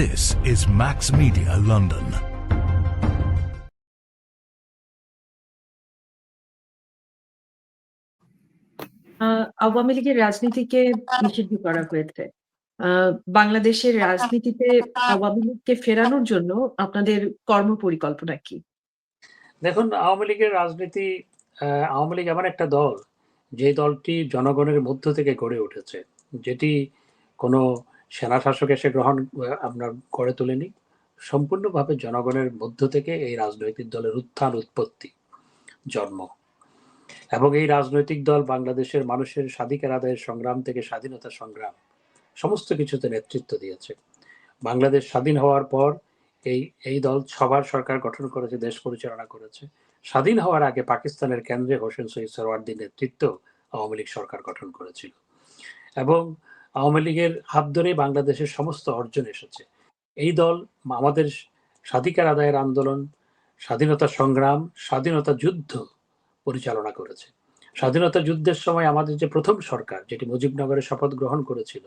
This is Max Media London. আহ, আওয়ামী লীগের রাজনীতিকে নিষিদ্ধ করা হয়েছে। আহ, বাংলাদেশের রাজনীতিতে আওয়ামী লীগকে ফেরানোর জন্য আপনাদের কর্ম পরিকল্পনা কি? দেখুন আওয়ামী লীগের রাজনীতি আহ, আওয়ামী লীগ এমন একটা দল যে দলটি জনগণের মধ্য থেকে গড়ে উঠেছে যেটি কোনো সেনা শাসক এসে গ্রহণ আপনার গড়ে তোলেনি। সম্পূর্ণভাবে জনগণের মধ্য থেকে এই রাজনৈতিক দলের উত্থান, উৎপত্তি, জন্ম। এবং এই রাজনৈতিক দল বাংলাদেশের মানুষের স্বাধিকার আদায়ের সংগ্রাম থেকে স্বাধীনতা সংগ্রাম, সমস্ত কিছুতে নেতৃত্ব দিয়েছে। বাংলাদেশ স্বাধীন হওয়ার পর এই এই দল সবার সরকার গঠন করেছে, দেশ পরিচালনা করেছে। স্বাধীন হওয়ার আগে পাকিস্তানের কেন্দ্রে হোসেন শহীদ সরওয়ার্দির নেতৃত্ব আওয়ামী লীগ সরকার গঠন করেছিল। এবং আওয়ামী লীগের হাত ধরেই বাংলাদেশের সমস্ত অর্জন এসেছে। এই দল, আমাদের স্বাধিকার আদায়ের আন্দোলন, স্বাধীনতা সংগ্রাম, স্বাধীনতা যুদ্ধ পরিচালনা করেছে। স্বাধীনতা যুদ্ধের সময় আমাদের যে প্রথম সরকার, যেটি মুজিবনগরে শপথ গ্রহণ করেছিল,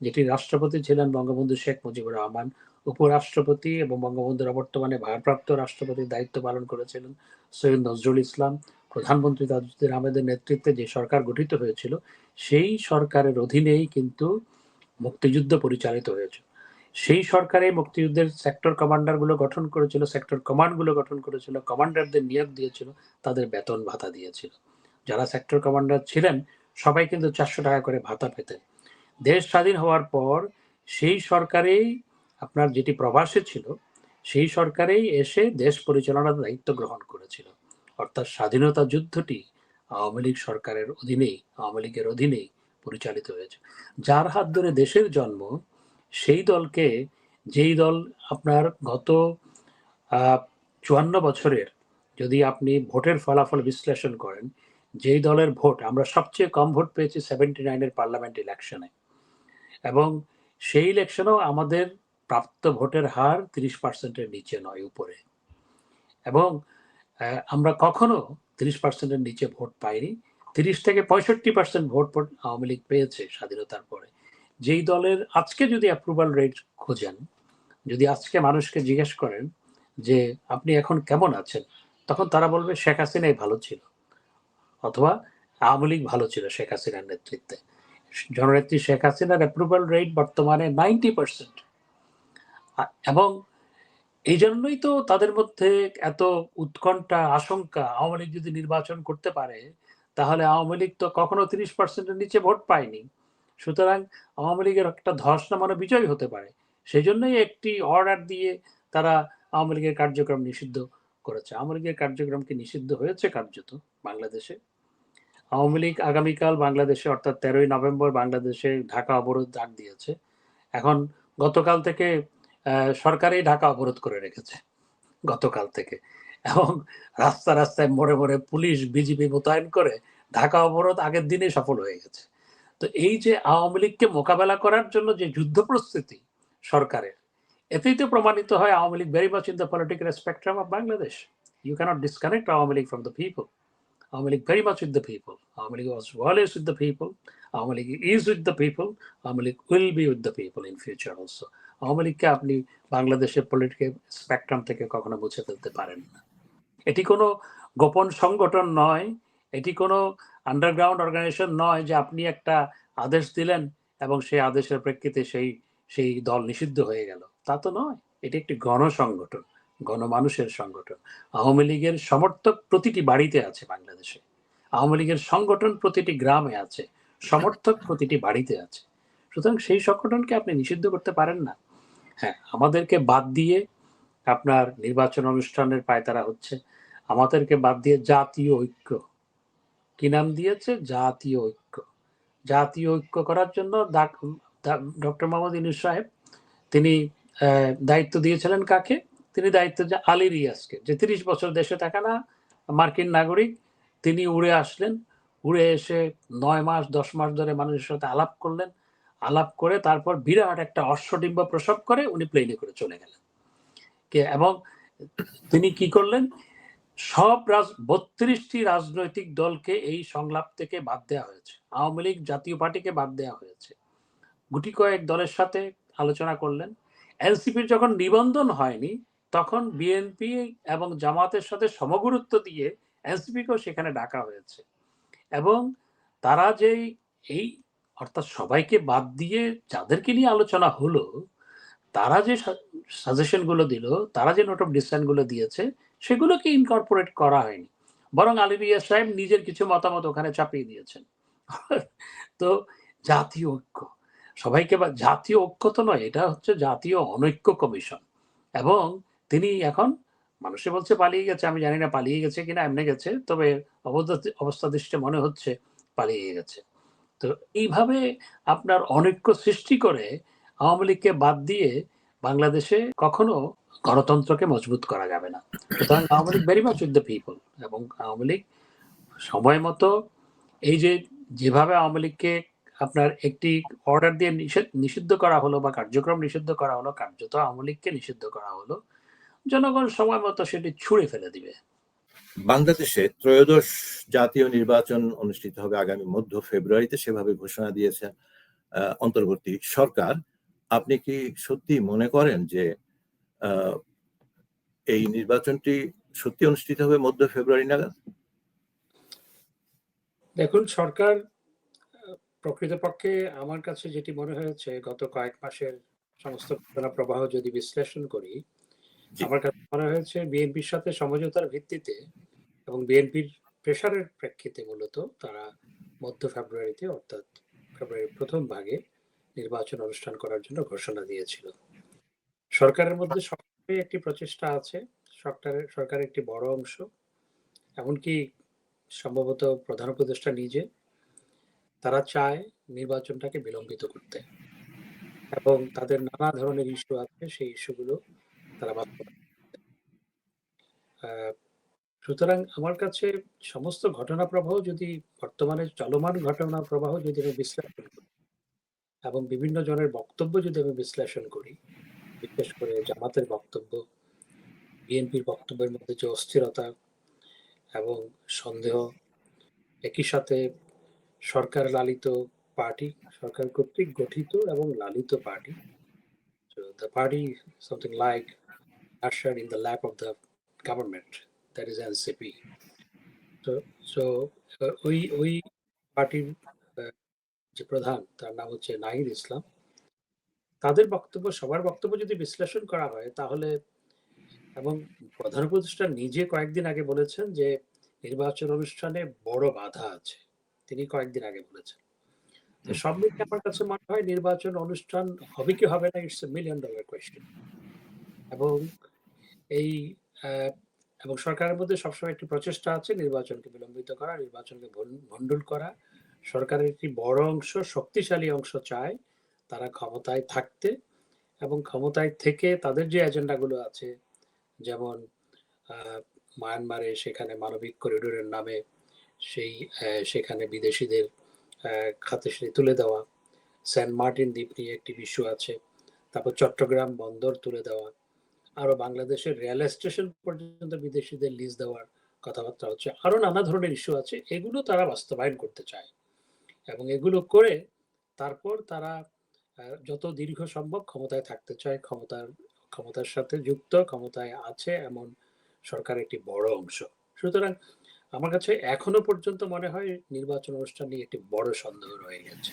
যেটি রাষ্ট্রপতি ছিলেন বঙ্গবন্ধু শেখ মুজিবুর রহমান, উপরাষ্ট্রপতি এবং বঙ্গবন্ধুর বর্তমানে ভারপ্রাপ্ত রাষ্ট্রপতির দায়িত্ব পালন করেছিলেন সৈয়দ নজরুল ইসলাম প্রধানমন্ত্রী তাজুদ্দিন আহমেদের নেতৃত্বে যে সরকার গঠিত হয়েছিল, সেই সরকারের অধীনেই কিন্তু মুক্তিযুদ্ধ পরিচালিত হয়েছে। সেই সরকারে মুক্তিযুদ্ধের সেক্টর কমান্ডারগুলো গঠন করেছিল সেক্টর কমান্ডগুলো গঠন করেছিল কমান্ডারদের নিয়োগ দিয়েছিল, তাদের বেতন ভাতা দিয়েছিল। যারা সেক্টর কমান্ডার ছিলেন, সবাই কিন্তু চারশো টাকা করে ভাতা পেতেন। দেশ স্বাধীন হওয়ার পর সেই সরকারেই আপনার যেটি প্রবাসে ছিল, সেই সরকারেই এসে দেশ পরিচালনার দায়িত্ব গ্রহণ করেছিল। অর্থাৎ স্বাধীনতা যুদ্ধটি আওয়ামী লীগ সরকারের অধীনেই, আওয়ামী লীগের অধীনেই পরিচালিত হয়েছে। যার হাত ধরে দেশের জন্ম, সেই দলকে, যেই দল আপনার গত চুয়ান্ন বছরের যদি আপনি ভোটের ফলাফল বিশ্লেষণ করেন, যেই দলের ভোট, আমরা সবচেয়ে কম ভোট পেয়েছি সেভেন্টি নাইনের পার্লামেন্ট ইলেকশনে। এবং সেই ইলেকশনেও আমাদের প্রাপ্ত ভোটের হার তিরিশ পার্সেন্টের নিচে নয় উপরে। এবং আমরা কখনো তিরিশ পার্সেন্টের নিচে ভোট পাইনি। তিরিশ থেকে পঁয়ষট্টি পার্সেন্ট ভোট আওয়ামী লীগ পেয়েছে স্বাধীনতার পরে। যেই দলের আজকে যদি অ্যাপ্রুভাল রেট খোঁজেন, যদি আজকে মানুষকে জিজ্ঞেস করেন যে, আপনি এখন কেমন আছেন? তখন তারা বলবে, শেখ হাসিনাই ভালো ছিল। অথবা, আওয়ামী লীগ ভালো ছিল শেখ হাসিনার নেতৃত্বে। জননেত্রী শেখ হাসিনার অ্যাপ্রুভাল রেট বর্তমানে নাইনটি পার্সেন্ট এবং এই জন্যই তো তাদের মধ্যে এত উৎকণ্ঠা, আশঙ্কা আওয়ামী লীগ যদি নির্বাচন করতে পারে, তাহলে আওয়ামী লীগ তো কখনো তিরিশ পার্সেন্টের নিচে ভোট পায়নি। সুতরাং আওয়ামী লীগের একটা ধস নামানো বিজয় হতে পারে। সেই জন্যই একটি অর্ডার দিয়ে তারা আওয়ামী লীগের কার্যক্রম নিষিদ্ধ করেছে। আওয়ামী লীগের কার্যক্রম কি নিষিদ্ধ হয়েছে কার্যত বাংলাদেশে। আওয়ামী লীগ আগামীকাল বাংলাদেশে, অর্থাৎ তেরোই নভেম্বর, বাংলাদেশে ঢাকা অবরোধ ডাক দিয়েছে। এখন গতকাল থেকে সরকারই ঢাকা অবরোধ করে রেখেছে গতকাল থেকে। এবং রাস্তা রাস্তায় মোড়ে মোড়ে পুলিশ, বিজিবি মোতায়েন করে ঢাকা অবরোধ আগের দিনে সফল হয়ে গেছে। তো এই যে আওয়ামী লীগকে মোকাবেলা করার জন্য যে যুদ্ধ প্রস্তুতি সরকারের, এতেই তো প্রমাণিত হয় Awami League very much in the political spectrum of Bangladesh you can't disconnect Awami League from the people Awami League very much with the people Awami League was always with the people Awami League is with the people Awami League will be with the people in future also Awami লীগকে আপনি বাংলাদেশের political spectrum থেকে কখনো মুছে ফেলতে পারেন না। এটি কোনো গোপন সংগঠন নয়, এটি কোনো আন্ডারগ্রাউন্ড অর্গানাইজেশন নয় যে আপনি একটা আদেশ দিলেন এবং সেই আদেশের প্রেক্ষিতে সেই সেই দল নিষিদ্ধ হয়ে গেল। তা তো নয়, এটি একটি গণসংগঠন, গণমানুষের সংগঠন। আওয়ামী লীগের সমর্থক প্রতিটি বাড়িতে আছে বাংলাদেশে। আওয়ামী লীগের সংগঠন প্রতিটি গ্রামে আছে, সমর্থক প্রতিটি বাড়িতে আছে। সুতরাং সেই সংগঠনকে আপনি নিষিদ্ধ করতে পারেন না। হ্যাঁ আমাদেরকে বাদ দিয়ে আপনার নির্বাচন অনুষ্ঠানের পায়তারা হচ্ছে, আমাদেরকে বাদ দিয়ে জাতীয় ঐক্য। কি নাম দিয়েছে? জাতীয় ঐক্য। জাতীয় ঐক্য করার জন্য ডক্টর মোহাম্মদ ইনুস সাহেব, তিনি দায়িত্ব দিয়েছিলেন কাকে? তিনি দায়িত্ব যে আলী রিয়াজকে। যে তিরিশ বছর দেশে থাকা না, মার্কিন নাগরিক, তিনি উড়ে আসলেন। উড়ে এসে নয় মাস, দশ মাস ধরে মানুষের সাথে আলাপ করলেন। আলাপ করে তারপর বিরাট একটা অশ্বডিম্ব প্রসব করে উনি প্লেনে করে চলে গেলেন। এবং তিনি কি করলেন? সব রাজ, বত্রিশটি রাজনৈতিক দলকে এই সংলাপ থেকে বাদ দেওয়া হয়েছে। আওয়ামী লীগ জাতীয় পার্টিকে বাদ দেওয়া হয়েছে। গুটি কয়েক দলের সাথে আলোচনা করলেন। এনসিপির যখন নিবন্ধন হয়নি, তখন বিএনপি এবং জামাতের সাথে সমগুরুত্ব দিয়ে এনসিপিকেও সেখানে ডাকা হয়েছে। এবং তারা যেই, এই অর্থাৎ সবাইকে বাদ দিয়ে যাদেরকে নিয়ে আলোচনা হলো, তারা যে সাজেশনগুলো দিল, তারা যে নোট অফ ডিসিশনগুলো দিয়েছে, সেগুলোকে ইনকর্পোরেট করা হয়নি। বরং আলী রিয়া সাহেব নিজের কিছু মতামত ওখানে চাপিয়ে দিয়েছেন। তো জাতীয় ঐক্য, সবাইকে বা, জাতীয় ঐক্য তো নয়, এটা হচ্ছে জাতীয় অনৈক্য কমিশন। এবং তিনি এখন, মানুষে বলছে পালিয়ে গেছে, আমি জানি না পালিয়ে গেছে কিনা, এমনি গেছে, তবে অবস্থা- অবস্থা দৃষ্টে মনে হচ্ছে পালিয়ে গেছে। তো এইভাবে আপনার অনৈক্য সৃষ্টি করে আওয়ামী লীগকে বাদ দিয়ে বাংলাদেশে কখনো গণতন্ত্রকে মজবুত করা যাবে না। সুতরাং Awami League very much with the people এবং আওয়ামী লীগ সময় মতো এই যে যেভাবে আওয়ামী লীগকে আপনার একটি অর্ডার দিয়ে নিষিদ্ধ করা হলো বা কার্যক্রম নিষিদ্ধ করা হলো, কার্যত আওয়ামী লীগকে নিষিদ্ধ করা হলো, জনগণ সময় মতো সেটি ছুঁড়ে ফেলে দিবে। বাংলাদেশে ত্রয়োদশ জাতীয় নির্বাচন অনুষ্ঠিত হবে আগামী মধ্য ফেব্রুয়ারিতে, সেভাবে ঘোষণা দিয়েছেন অন্তর্বর্তী সরকার আপনি কি সত্যি মনে করেন যে এই নির্বাচনটি সত্যি অনুষ্ঠিত হবে মধ্য ফেব্রুয়ারি নাগাদ দেখুন, সরকার, প্রকৃতপক্ষে আমার কাছে যেটি মনে হয়েছে, গত কয়েক মাসের সমস্ত ঘটনা প্রবাহ যদি বিশ্লেষণ করি। আমার কাছে মনে হয়েছে বিএনপির সাথে সমঝোতার ভিত্তিতে এবং বিএনপির প্রেশারের প্রেক্ষিতে মূলত তারা মধ্য ফেব্রুয়ারিতে অর্থাৎ ফেব্রুয়ারির প্রথম ভাগে নির্বাচন অনুষ্ঠান করার জন্য ঘোষণা দিয়েছিল। সরকারের মধ্যে সরকারের একটি প্রচেষ্টা আছে, সরকারের সরকারের একটি বড় অংশ, এমনকি সম্ভবত প্রধান উপদেষ্টা নিজে, তারা চায় নির্বাচনটাকে বিলম্বিত করতে। এবং তাদের নানা ধরনের ইস্যু আছে, সেই ইস্যুগুলো তারা সুতরাং আমার কাছে সমস্ত ঘটনা প্রবাহ যদি বর্তমানে চলমান ঘটনা প্রবাহ যদি আমি বিশ্লেষণ করি, এবং বিভিন্ন জনের বক্তব্য যদি আমি বিশ্লেষণ করি, বিশেষ করে জামাতের বক্তব্য, বিএনপির বক্তব্যের মধ্যে যে অস্থিরতা এবং সন্দেহ, একই সাথে সরকার লালিত পার্টি, সরকার কর্তৃক গঠিত এবং লালিত party the party something like ushered in the lap of the government that is NCP. So so uh, ওই ওই পার্টির যে প্রধান তার নাম হচ্ছে নাহিদ ইসলাম। তাদের বক্তব্য সবার বক্তব্য যদি বিশ্লেষণ করা হয় তাহলে এবং প্রধান উপদেষ্টা নিজে কয়েকদিন আগে বলেছেন যে নির্বাচন অনুষ্ঠানে বড় বাধা আছে। তিনি কয়েকদিন আগে বলেছেন। সব মিলিয়ে আমার কাছে মনে হয় নির্বাচন অনুষ্ঠান হবে কি হবে না it's a million dollar question এবং এই এবং সরকারের মধ্যে সবসময় একটি প্রচেষ্টা আছে নির্বাচনকে বিলম্বিত করা, নির্বাচনকে ভণ্ডুল করা। সরকারের একটি বড় অংশ, শক্তিশালী অংশ চায় তারা ক্ষমতায় থাকতে এবং ক্ষমতায় থেকে তাদের যে এজেন্ডাগুলো আছে, যেমন মায়ানমারে সেখানে মানবিক করিডোরের নামে সেই সেখানে বিদেশিদের খাতে সেটি তুলে দেওয়া। সেন্ট মার্টিন দ্বীপ নিয়ে একটি ইস্যু আছে। তারপর চট্টগ্রাম বন্দর তুলে দেওয়া। আরও বাংলাদেশের রেল স্টেশন পর্যন্ত বিদেশিদের লিজ দেওয়ার কথাবার্তা হচ্ছে। আরও নানা ধরনের ইস্যু আছে, এগুলো তারা বাস্তবায়ন করতে চায়। এবং এগুলো করে তারপর তারা যত দীর্ঘ সম্ভব ক্ষমতায় থাকতে চায়, ক্ষমতার ক্ষমতার সাথে যুক্ত, ক্ষমতায় আছে এমন সরকার একটি বড় অংশ। সুতরাং আমার কাছে এখনও পর্যন্ত মনে হয় নির্বাচন অনুষ্ঠান নিয়ে একটি বড় সন্দেহ রয়ে গেছে।